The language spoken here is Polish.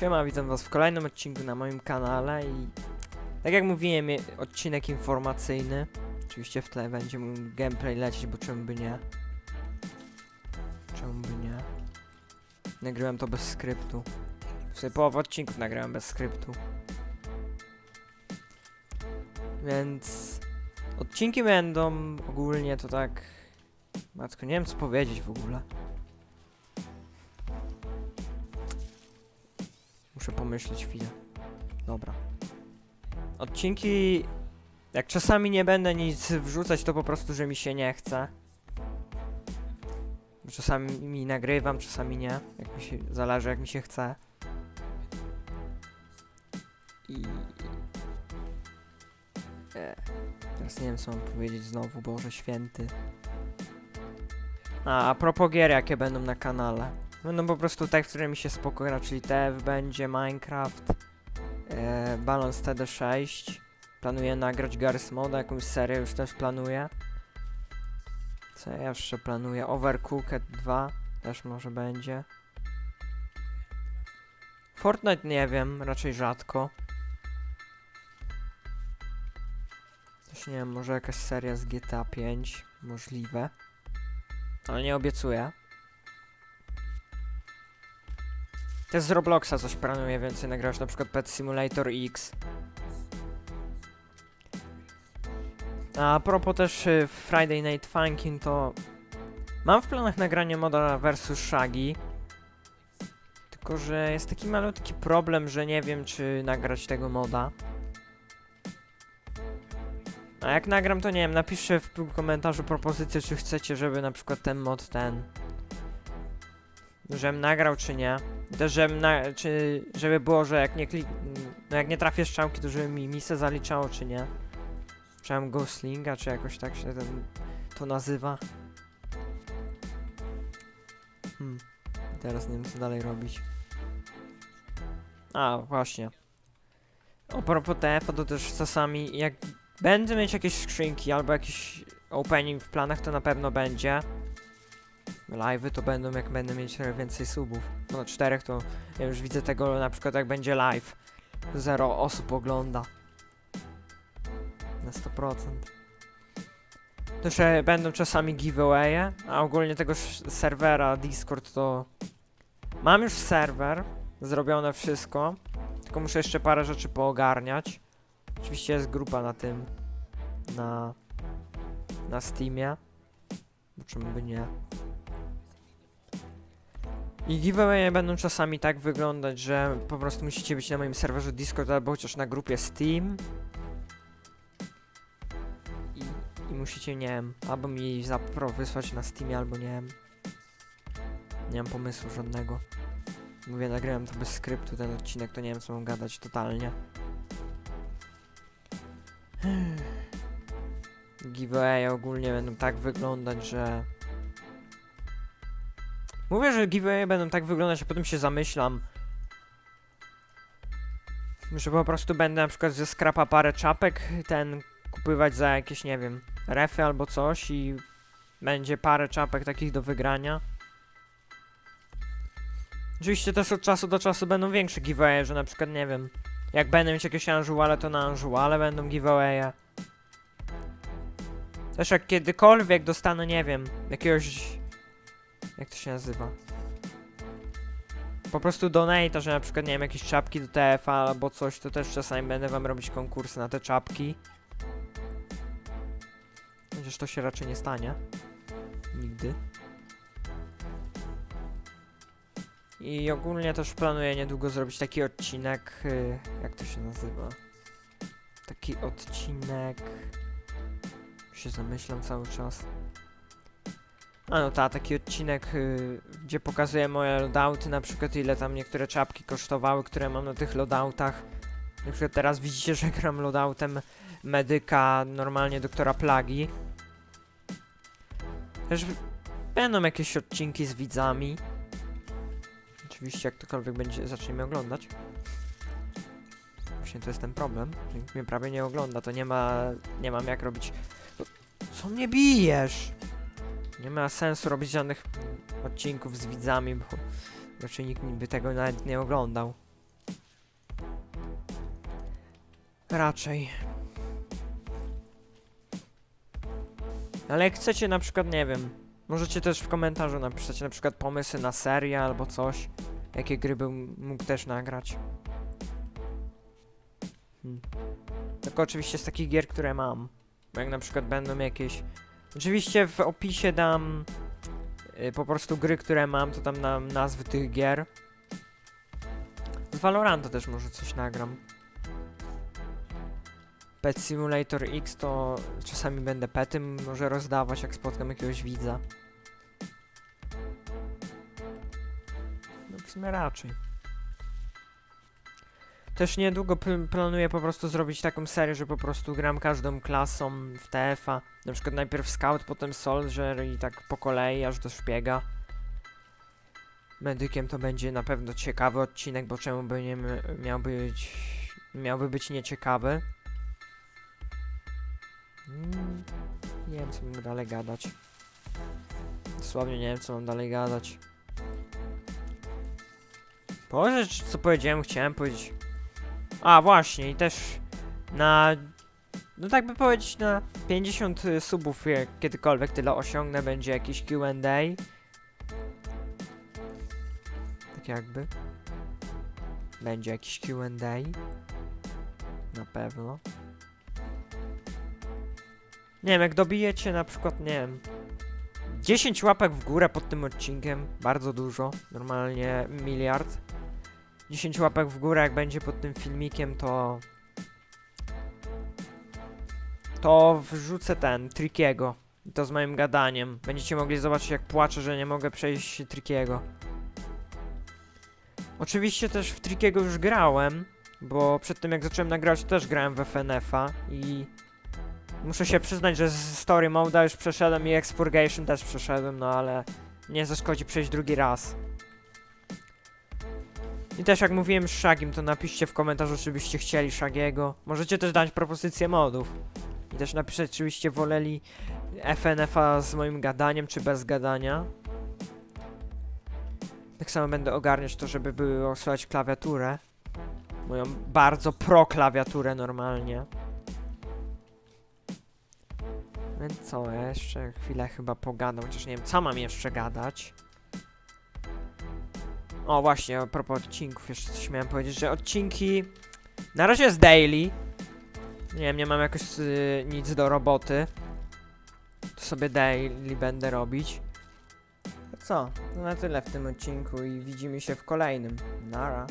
Siema, witam was w kolejnym odcinku na moim kanale i tak jak mówiłem, odcinek informacyjny. Oczywiście w tle będzie mój gameplay lecieć, bo czemu by nie? Czemu by nie? Nagrałem to bez skryptu. W sumie połowę odcinków nagrałem bez skryptu. Więc odcinki będą ogólnie to tak... Matko, nie wiem co powiedzieć w ogóle. Muszę pomyśleć chwilę. Dobra. Odcinki. Jak czasami nie będę nic wrzucać, to po prostu, że mi się nie chce. Czasami mi nagrywam, czasami nie. Jak mi się, zależy jak mi się chce. I. E, teraz nie wiem co mam powiedzieć znowu, Boże Święty. A, a propos gier, jakie będą na kanale. Będą po prostu te, które mi się spoko czyli TF będzie, Minecraft, e, Balance TD6. Planuję nagrać Garry's Moda, jakąś serię już też planuję. Co ja jeszcze planuję? Overcooked 2 też może będzie. Fortnite nie wiem, raczej rzadko. Też nie wiem, może jakaś seria z GTA 5, możliwe. Ale nie obiecuję. Też z Robloxa coś planuję więcej nagrać, na przykład Pet Simulator X. A propos też y, Friday Night Funkin' to mam w planach nagranie moda versus Shaggy. Tylko, że jest taki malutki problem, że nie wiem czy nagrać tego moda. A jak nagram to nie wiem, napiszcie w komentarzu propozycję czy chcecie, żeby na przykład ten mod ten żebym nagrał czy nie. Też na, czy żeby było, że jak nie klik, no jak nie trafię strzałki, to żeby mi misę zaliczało czy nie. Mam Ghostlinga, czy jakoś tak się ten, to nazywa. Hmm. Teraz nie wiem co dalej robić. A, właśnie. A propos TF, to też czasami jak będę mieć jakieś skrzynki albo jakiś opening w planach, to na pewno będzie. Live'y to będą jak będę mieć więcej subów. No czterech to ja już widzę tego na przykład jak będzie live. Zero osób ogląda. Na 100%. Też będą czasami giveawaye, a ogólnie tego serwera Discord to... Mam już serwer, zrobione wszystko, tylko muszę jeszcze parę rzeczy poogarniać. Oczywiście jest grupa na tym, na... na Steamie. Czemu by nie? I giveawaye będą czasami tak wyglądać, że po prostu musicie być na moim serwerze Discord albo chociaż na grupie Steam. I, i musicie, nie wiem, albo mi zapro wysłać na Steamie, albo nie wiem. Nie mam pomysłu żadnego. Mówię, nagrałem to bez skryptu, ten odcinek, to nie wiem co mam gadać totalnie. Giveaway ogólnie będą tak wyglądać, że... Mówię, że giveaway będą tak wyglądać, a potem się zamyślam. Że po prostu będę na przykład ze skrapa parę czapek, ten kupywać za jakieś, nie wiem, refy albo coś i będzie parę czapek takich do wygrania. Oczywiście też od czasu do czasu będą większe giveawaye, że na przykład, nie wiem, jak będę mieć jakieś anżuale, to na anżuale będą giveawaye. Też jak kiedykolwiek dostanę, nie wiem, jakiegoś jak to się nazywa? Po prostu donate, że na przykład, nie wiem, jakieś czapki do TF albo coś, to też czasami będę wam robić konkursy na te czapki. Chociaż to się raczej nie stanie. Nigdy. I ogólnie też planuję niedługo zrobić taki odcinek, y, jak to się nazywa? Taki odcinek... Się zamyślam cały czas. A no ta, taki odcinek, y, gdzie pokazuję moje loadouty, na przykład ile tam niektóre czapki kosztowały, które mam na tych loadoutach. Na przykład teraz widzicie, że gram loadoutem medyka, normalnie doktora Plagi. Też będą jakieś odcinki z widzami. Oczywiście jak ktokolwiek będzie, zacznie mnie oglądać. Właśnie to jest ten problem, nikt mnie prawie nie ogląda, to nie ma, nie mam jak robić... Co mnie bijesz? Nie ma sensu robić żadnych odcinków z widzami, bo raczej nikt by tego nawet nie oglądał. Raczej. Ale jak chcecie na przykład, nie wiem, możecie też w komentarzu napisać na przykład pomysły na serię albo coś. Jakie gry bym mógł też nagrać. Hmm. Tylko oczywiście z takich gier, które mam. Jak na przykład będą jakieś Oczywiście w opisie dam y, po prostu gry, które mam, to tam dam nazwy tych gier. Z Valoranta też może coś nagram. Pet Simulator X to czasami będę pety może rozdawać, jak spotkam jakiegoś widza. No w sumie raczej. Też niedługo pl- planuję po prostu zrobić taką serię, że po prostu gram każdą klasą w TF-a. Na przykład najpierw Scout, potem Soldier i tak po kolei, aż do szpiega. Medykiem to będzie na pewno ciekawy odcinek, bo czemu by nie miał być... miałby być nieciekawy. Mm, nie wiem, co mam dalej gadać. Dosłownie nie wiem, co mam dalej gadać. Boże, co powiedziałem, chciałem powiedzieć. A, właśnie, i też na. No tak by powiedzieć, na 50 subów, jak kiedykolwiek tyle osiągnę, będzie jakiś QA. Tak jakby. Będzie jakiś QA. Na pewno. Nie wiem, jak dobijecie na przykład, nie wiem, 10 łapek w górę pod tym odcinkiem, bardzo dużo, normalnie miliard. 10 łapek w górę, jak będzie pod tym filmikiem, to. To wrzucę ten, Trickiego. I to z moim gadaniem. Będziecie mogli zobaczyć, jak płaczę, że nie mogę przejść Trickiego. Oczywiście też w Trickiego już grałem, bo przed tym jak zacząłem nagrywać, też grałem w FNF-a i. Muszę się przyznać, że z Story Mode'a już przeszedłem i Expurgation też przeszedłem, no ale nie zaszkodzi przejść drugi raz. I też jak mówiłem z Shagim, to napiszcie w komentarzu, czy byście chcieli Shagiego. Możecie też dać propozycje modów. I też napisać, czy byście woleli FNF-a z moim gadaniem, czy bez gadania. Tak samo będę ogarniać to, żeby było słychać klawiaturę. Moją bardzo pro klawiaturę normalnie. Więc co, jeszcze chwilę chyba pogadam, chociaż nie wiem, co mam jeszcze gadać. O, właśnie, a propos odcinków, jeszcze coś miałem powiedzieć, że odcinki... Na razie jest daily. Nie wiem, nie mam jakoś y, nic do roboty. To sobie daily będę robić. To co? No na tyle w tym odcinku i widzimy się w kolejnym. Nara.